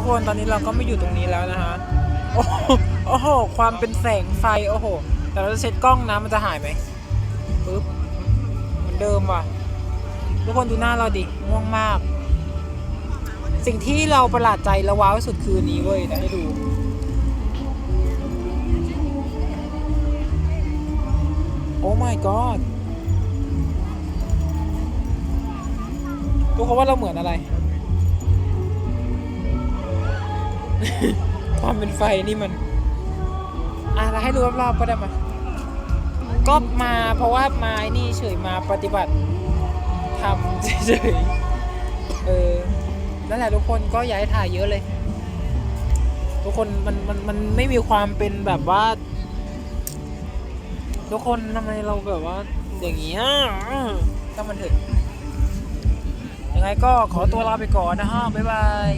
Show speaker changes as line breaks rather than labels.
ทุกคนตอนนี้เราก็ไม่อยู่ตรงนี้แล้วนะฮะโอ้โหโอ้โห ความเป็นแสงไฟ โอ้โห แต่เราจะเช็ดกล้องนะ มันจะหายไหมปึ๊บเหมือนเดิมว่ะ ทุกคนดูหน้าเราดิ ง่วงมาก สิ่งที่เราประหลาดใจและว้าวที่สุดคือนี้เว้ยเดี๋ยวให้ดู โอ้ my god ทุกคนว่าเราเหมือนอะไร ความเป็นไฟนี่มัน อะเราให้ดูรอบๆก็ได้มาก็มาเพราะว่ามาไอ้นี่เฉยมาปฏิบัติทำเฉยๆเออนั่นแหละทุกคนก็อย่าให้ถ่ายเยอะเลย ทุกคนมันมันมันไม่มีความเป็นแบบว่า ทุกคนทำไมเราแบบว่า อย่างเงี้ยถ้ามันเถอะยังไงก็ขอตัวลาไปก่อนนะฮะบ๊ายบาย